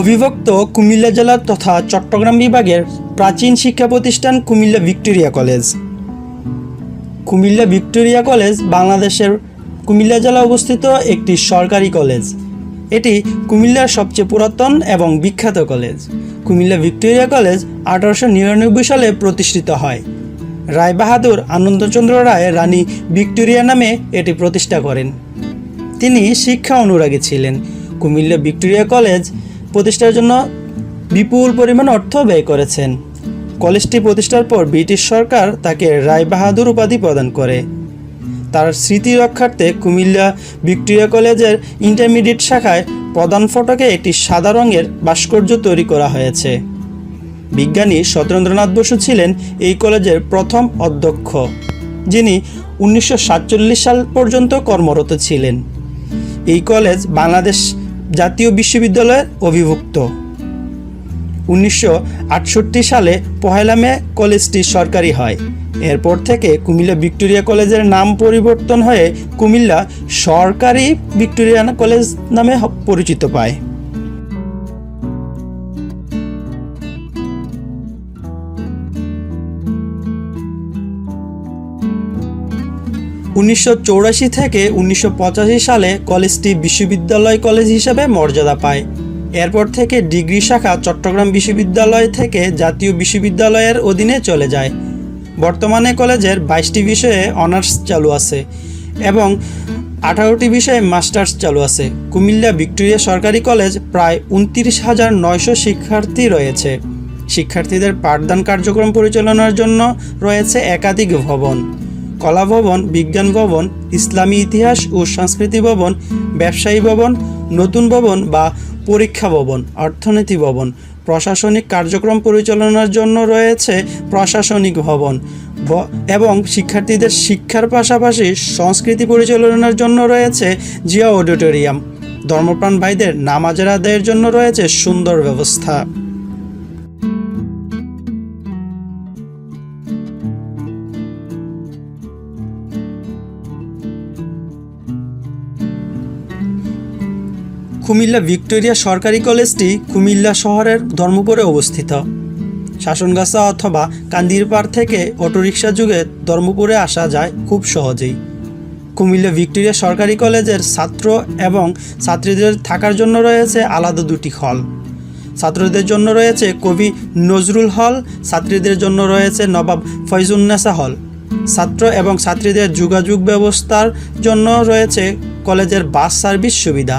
অবিভক্ত কুমিল্লা জেলা তথা চট্টগ্রাম বিভাগের প্রাচীন শিক্ষা প্রতিষ্ঠান Comilla Victoria college. Comilla Victoria college বাংলাদেশের কুমিল্লা জেলা অবস্থিত একটি সরকারি কলেজ। এটি কুমিল্লার সবচেয়ে পুরাতন এবং বিখ্যাত কলেজ। কুমিল্লা ভিক্টোরিয়া কলেজ আঠারোশো নিরানব্বই সালে প্রতিষ্ঠিত হয়। রায়বাহাদুর আনন্দচন্দ্র রায় রানী ভিক্টোরিয়া নামে এটি প্রতিষ্ঠা করেন। তিনি শিক্ষা অনুরাগী ছিলেন। কুমিল্লা ভিক্টোরিয়া কলেজ প্রতিষ্ঠার জন্য বিপুল পরিমাণ অর্থ ব্যয় করেছেন। কলেজটি প্রতিষ্ঠার পর ব্রিটিশ সরকার তাকে রায়বাহাদুর উপাধি প্রদান করে। তার স্মৃতি রক্ষার্থে কুমিল্লা ভিক্টোরিয়া কলেজের ইন্টারমিডিয়েট শাখায় প্রধান ফটকে একটি সাদা রঙের ভাস্কর্য তৈরি করা হয়েছে। বিজ্ঞানী সত্যেন্দ্রনাথ বসু ছিলেন এই কলেজের প্রথম অধ্যক্ষ, যিনি উনিশশো সাতচল্লিশ সাল পর্যন্ত কর্মরত ছিলেন। এই কলেজ বাংলাদেশ জাতীয় বিশ্ববিদ্যালয়ের অভিভুক্ত। উনিশশো আটষট্টি সালে পহেলা মে কলেজটি সরকারি হয়। এরপর থেকে কুমিল্লা ভিক্টোরিয়া কলেজের নাম পরিবর্তন হয়ে কুমিল্লা সরকারি ভিক্টোরিয়া কলেজ নামে পরিচিত পায়। উনিশশো থেকে উনিশশো পঁচাশি সালে কলেজটি বিশ্ববিদ্যালয় কলেজ হিসেবে মর্যাদা পায়। এরপর থেকে ডিগ্রি শাখা চট্টগ্রাম বিশ্ববিদ্যালয় থেকে জাতীয় বিশ্ববিদ্যালয়ের অধীনে চলে যায়। বর্তমানে কলেজের বাইশটি বিষয়ে অনার্স চালু আছে এবং আঠারোটি বিষয়ে মাস্টার্স চালু আছে। কুমিল্লা ভিক্টোরিয়া সরকারি কলেজ প্রায় উনত্রিশ হাজার নয়শো শিক্ষার্থী রয়েছে। শিক্ষার্থীদের পাঠদান কার্যক্রম পরিচালনার জন্য রয়েছে একাধিক ভবন। কলা ভবন বিজ্ঞান ভবন, ইসলামী ইতিহাস ও সংস্কৃতি ভবন, ব্যবসায়ী ভবন, নতুন ভবন বা পরীক্ষা ভবন, অর্থনীতি ভবন। প্রশাসনিক কার্যক্রম পরিচালনার জন্য রয়েছে প্রশাসনিক ভবন এবং শিক্ষার্থীদের শিক্ষার পাশাপাশি সংস্কৃতি পরিচালনার জন্য রয়েছে জিয়া অডিটোরিয়াম। ধর্মপ্রাণ ভাইদের নামাজের আদায়ের জন্য রয়েছে সুন্দর ব্যবস্থা। কুমিল্লা ভিক্টোরিয়া সরকারি কলেজটি কুমিল্লা শহরের ধর্মপুরে অবস্থিত। শাসনগাছা অথবা কান্দিরপাড় থেকে অটোরিকশা যুগে ধর্মপুরে আসা যায় খুব সহজেই। কুমিল্লা ভিক্টোরিয়া সরকারি কলেজের ছাত্র এবং ছাত্রীদের থাকার জন্য রয়েছে আলাদা দুটি হল। ছাত্রদের জন্য রয়েছে কবি নজরুল হল, ছাত্রীদের জন্য রয়েছে নবাব ফয়জুন্নেসা হল। ছাত্র এবং ছাত্রীদের যোগাযোগ ব্যবস্থার জন্য রয়েছে কলেজের বাস সার্ভিস সুবিধা।